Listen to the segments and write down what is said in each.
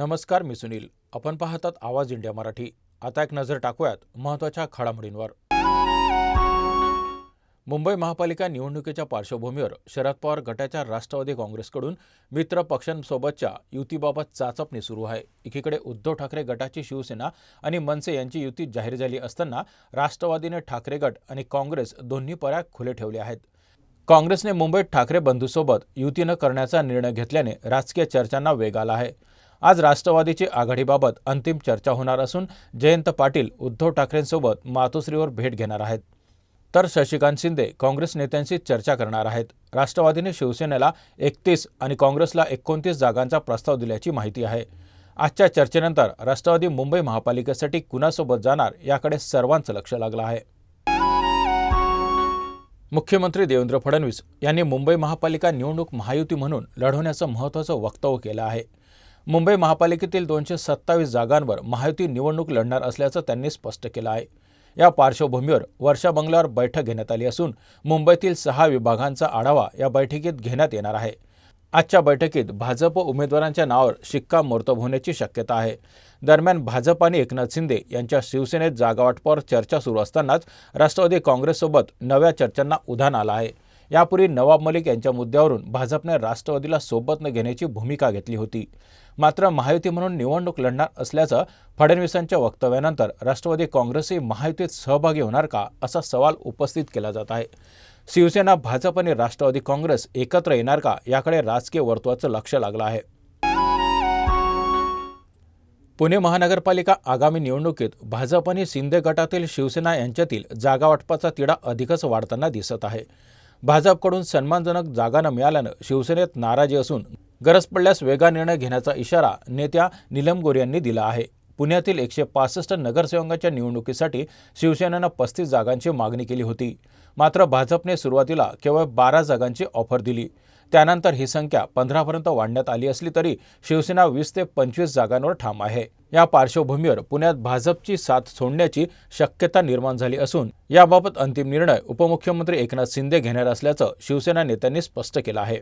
नमस्कार मी सुनील. आपण पाहतात आवाज इंडिया मराठी. आता एक नजर टाकूयात महत्त्वाच्या घडामोडींवर. मुंबई महापालिका निवडणुकीच्या पार्श्वभूमीवर शरद पवार गटाच्या राष्ट्रवादी काँग्रेसकडून मित्र पक्षांसोबतच्या युतीबाबत चाचपणी सुरू आहे. एकीकडे उद्धव ठाकरे गटाची शिवसेना आणि मनसे यांची युती जाहीर झाली असताना राष्ट्रवादीने ठाकरे गट आणि काँग्रेस दोन्ही पर्याय खुले ठेवले आहेत. काँग्रेसने मुंबईत ठाकरे बंधूसोबत युती न करण्याचा निर्णय घेतल्याने राजकीय चर्चांना वेग आला आहे. आज राष्ट्रवादीची आघाडीबाबत अंतिम चर्चा होणार असून जयंत पाटील उद्धव ठाकरेंसोबत मातोश्रीवर भेट घेणार आहेत. तर शशिकांत शिंदे काँग्रेस नेत्यांशी चर्चा करणार आहेत. राष्ट्रवादीने शिवसेनेला एकतीस आणि काँग्रेसला एकोणतीस जागांचा प्रस्ताव दिल्याची माहिती आहे. आजच्या चर्चेनंतर राष्ट्रवादी मुंबई महापालिकेसाठी कुणासोबत जाणार याकडे सर्वांचं लक्ष लागलं आहे. मुख्यमंत्री देवेंद्र फडणवीस यांनी मुंबई महापालिका निवडणूक महायुती म्हणून लढवण्याचं महत्त्वाचं वक्तव्य केलं आहे. मुंबई महापालिकेतील दोनशे सत्तावीस जागांवर महायुती निवडणूक लढणार असल्याचं त्यांनी स्पष्ट केलं आहे. या पार्श्वभूमीवर वर्षा बंगल्यावर बैठक घेण्यात आली असून मुंबईतील सहा विभागांचा आढावा या बैठकीत घेण्यात येणार आहे. आजच्या बैठकीत भाजप उमेदवारांच्या नावावर शिक्कामोर्तब होण्याची शक्यता आहे. दरम्यान भाजप आणि एकनाथ शिंदे यांच्या शिवसेनेत जागावाटपावर चर्चा सुरू असतानाच राष्ट्रवादी काँग्रेससोबत नव्या चर्चांना उधाण आलं आहे. यापूर्वी नवाब मलिक यांच्या मुद्द्यावरून भाजपने राष्ट्रवादीला सोबत न घेण्याची भूमिका घेतली होती. मात्र महायुती म्हणून निवडणूक लढणार असल्याचं फडणवीसांच्या वक्तव्यानंतर राष्ट्रवादी काँग्रेसही महायुतीत सहभागी होणार का असा सवाल उपस्थित केला जात आहे. शिवसेना भाजप आणि राष्ट्रवादी काँग्रेस एकत्र येणार का याकडे राजकीय वर्तुळाचं लक्ष लागलं आहे. पुणे महानगरपालिका आगामी निवडणुकीत भाजप आणि शिंदे गटातील शिवसेना यांच्यातील जागावाटपाचा तिढा अधिकच वाढताना दिसत आहे. भाजपकडून सन्मानजनक जागा न मिळाल्यानं शिवसेनेत नाराजी असून गरज पडल्यास वेगा निर्णय घेण्याचा इशारा नेत्या नीलम गोरे यांनी दिला आहे. पुण्यातील एकशे पासष्ट नगरसेवकांच्या निवडणुकीसाठी शिवसेनेनं पस्तीस जागांची मागणी केली होती. मात्र भाजपने सुरुवातीला केवळ बारा जागांची ऑफर दिली. त्यानंतर ही संख्या पंधरापर्यंत वाढण्यात आली असली तरी शिवसेना वीस ते पंचवीस जागांवर ठाम आहे. या पार्श्वभूमीवर पुण्यात भाजपची साथ सोडण्याची शक्यता निर्माण झाली असून याबाबत अंतिम निर्णय उपमुख्यमंत्री एकनाथ शिंदे घेणार असल्याचं शिवसेना नेत्यांनी स्पष्ट केलं आहे.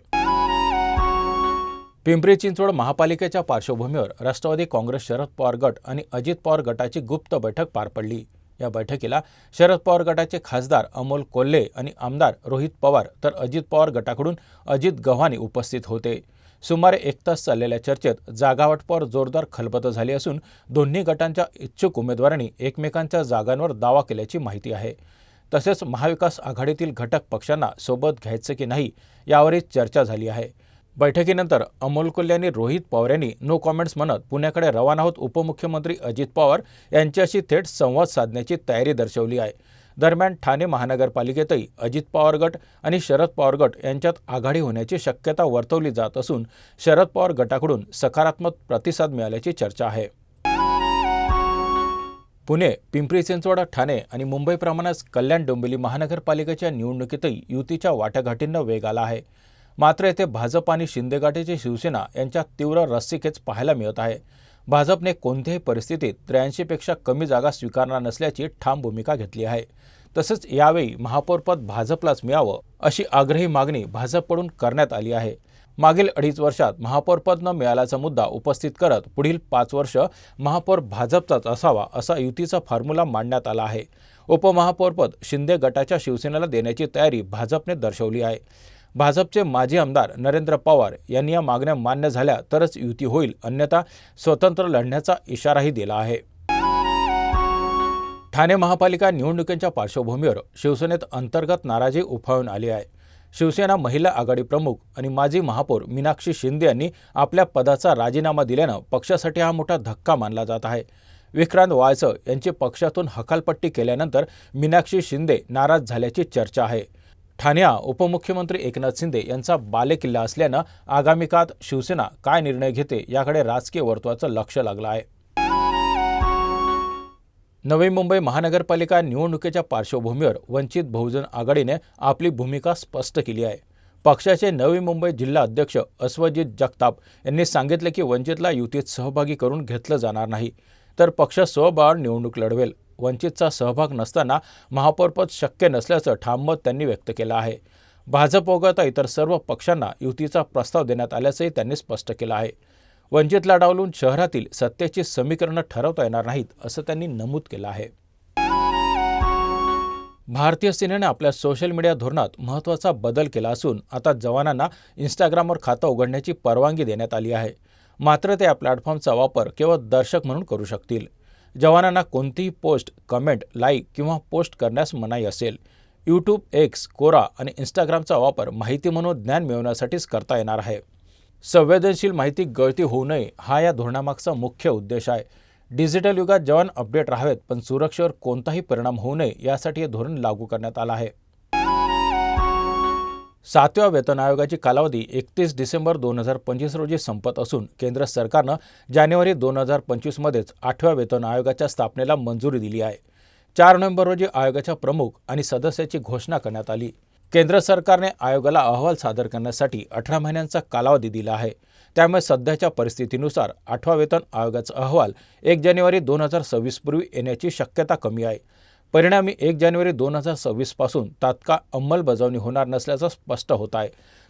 पिंपरी चिंचवड महापालिकेच्या पार्श्वभूमीवर राष्ट्रवादी काँग्रेस शरद पवार गट आणि अजित पवार गटाची गुप्त बैठक पार पडली. या बैठकीला शरद पवार गटाचे खासदार अमोल कोल्हे आणि आमदार रोहित पवार तर अजित पवार गटाकडून अजित गव्हाणी उपस्थित होते. सुमारे एक तास चाललेल्या चर्चेत जागावाटपावर जोरदार खलबतं झाली असून दोन्ही गटांच्या इच्छुक उमेदवारांनी एकमेकांच्या जागांवर दावा केल्याची माहिती आहे. तसेच महाविकास आघाडीतील घटक पक्षांना सोबत घ्यायचं की नाही यावरही चर्चा झाली आहे. बैठकीनंतर अमोल कोल्हे रोहित पवार यांनी नो कॉमेंट्स म्हणत पुण्याकडे रवाना होत उपमुख्यमंत्री अजित पवार यांच्याशी थेट संवाद साधण्याची तयारी दर्शवली आहे. दरम्यान ठाणे महानगरपालिकेतही अजित पवार गट आणि शरद पवार गट यांच्यात आघाडी होण्याची शक्यता वर्तवली जात असून शरद पवार गटाकडून सकारात्मक प्रतिसाद मिळाल्याची चर्चा आहे. पुणे पिंपरी चिंचवड ठाणे आणि मुंबईप्रमाणेच कल्याण डोंबिवली महानगरपालिकेच्या निवडणुकीतही युतीच्या वाटाघाटींना वेग आला आहे. मात्र येथे भाजप आणि शिंदे गटाची शिवसेना यांच्यात तीव्र रस्सीखेच पाहायला मिळत आहे. भाजपने कोणत्याही परिस्थितीत त्र्याऐंशीपेक्षा कमी जागा स्वीकारणार नसल्याची ठाम भूमिका घेतली आहे. तसंच यावेळी महापौरपद भाजपलाच मिळावं अशी आग्रही मागणी भाजपकडून करण्यात आली आहे. मागील अडीच वर्षात महापौरपद न मिळाल्याचा मुद्दा उपस्थित करत पुढील पाच वर्ष महापौर भाजपचाच असावा असा युतीचा फॉर्म्युला मांडण्यात आला आहे. उपमहापौरपद शिंदे गटाच्या शिवसेनेला देण्याची तयारी भाजपने दर्शवली आहे. भाजपचे माजी आमदार नरेंद्र पवार यांनी या मागण्या मान्य झाल्या तरच युती होईल अन्यथा स्वतंत्र लढण्याचा इशाराही दिला आहे. ठाणे महापालिका निवडणुकीच्या पार्श्वभूमीवर शिवसेनेत अंतर्गत नाराजी उफाळून आली आहे. शिवसेना महिला आघाडी प्रमुख आणि माजी महापौर मीनाक्षी शिंदे यांनी आपल्या पदाचा राजीनामा दिल्यानं पक्षासाठी हा मोठा धक्का मानला जात आहे. विक्रांत वाळसं यांची पक्षातून हकालपट्टी केल्यानंतर मीनाक्षी शिंदे नाराज झाल्याची चर्चा आहे. ठाण्या उपमुख्यमंत्री एकनाथ शिंदे यांचा बालेकिल्ला असल्यानं आगामी काळात शिवसेना काय निर्णय घेते याकडे राजकीय वर्तुळाचं लक्ष लागलं आहे. नवी मुंबई महानगरपालिका निवडणुकीच्या पार्श्वभूमीवर वंचित बहुजन आघाडीने आपली भूमिका स्पष्ट केली आहे. पक्षाचे नवी मुंबई जिल्हा अध्यक्ष अस्वजित जगताप यांनी सांगितले की वंचितला युतीत सहभागी करून घेतलं जाणार नाही. तर पक्ष स्वबळावर निवडणूक लढवेल. वंचितचा सहभाग नसताना महापौरपद शक्य नसल्याचं ठाम मत त्यांनी व्यक्त केलं आहे. भाजप वगळता इतर सर्व पक्षांना युतीचा प्रस्ताव देण्यात आल्याचंही त्यांनी स्पष्ट केलं आहे. वंचितला डावलून शहरातील सत्तेची समीकरणं ठरवता येणार नाहीत असं त्यांनी नमूद केलं आहे. भारतीय सेनेने आपल्या सोशल मीडिया धोरणात महत्त्वाचा बदल केला असून आता जवानांना इंस्टाग्रामवर खातं उघडण्याची परवानगी देण्यात आली आहे. मात्र ते या प्लॅटफॉर्मचा वापर केवळ दर्शक म्हणून करू शकतील. जवानांना कोणतीही पोस्ट कमेंट लाईक किंवा पोस्ट करण्यास मनाई असेल. यूट्यूब एक्स कोरा आणि इंस्टाग्रामचा वापर माहिती म्हणून ज्ञान मिळवण्यासाठीच करता येणार आहे. संवेदनशील माहिती गळती होऊ नये हा या धोरणामागचा मुख्य उद्देश आहे. डिजिटल युगात जवान अपडेट राहावेत पण सुरक्षेवर कोणताही परिणाम होऊ नये यासाठी हे धोरण लागू करण्यात आलं आहे. सातव्या वेतन आयोगाची कालावधी एकतीस डिसेंबर दोन हजार पंचवीस रोजी संपत असून केंद्र सरकारनं जानेवारी दोन हजार पंचवीसमध्येच आठव्या वेतन आयोगाच्या स्थापनेला मंजुरी दिली आहे. चार नोव्हेंबर रोजी आयोगाच्या प्रमुख आणि सदस्याची घोषणा करण्यात आली. केंद्र सरकारने आयोगाला अहवाल सादर करण्यासाठी अठरा महिन्यांचा कालावधी दिला आहे. त्यामुळे सध्याच्या परिस्थितीनुसार आठवा वेतन आयोगाचा अहवाल एक जानेवारी दोन हजार सव्वीसपूर्वी येण्याची शक्यता कमी आहे. परिणामी एक जानेवारी दोन हजार सव्वीसपासून तात्काळ अंमलबजावणी होणार नसल्याचं स्पष्ट होत आहे.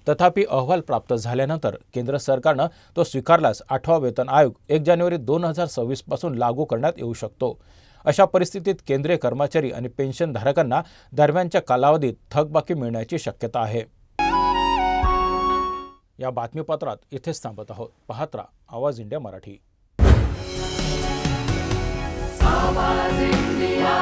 तथापि अहवाल प्राप्त झाल्यानंतर केंद्र सरकारनं तो स्वीकारल्यास आठवा वेतन आयोग एक जानेवारी दोन हजार सव्वीसपासून लागू करण्यात येऊ शकतो. अशा परिस्थितीत केंद्रीय कर्मचारी आणि पेन्शनधारकांना दरम्यानच्या कालावधीत थकबाकी मिळण्याची शक्यता आहे. या बातमीपत्रात इथेच थांबत आहोत. पाहत्रा आवाज इंडिया मराठी. आवाज इंडिया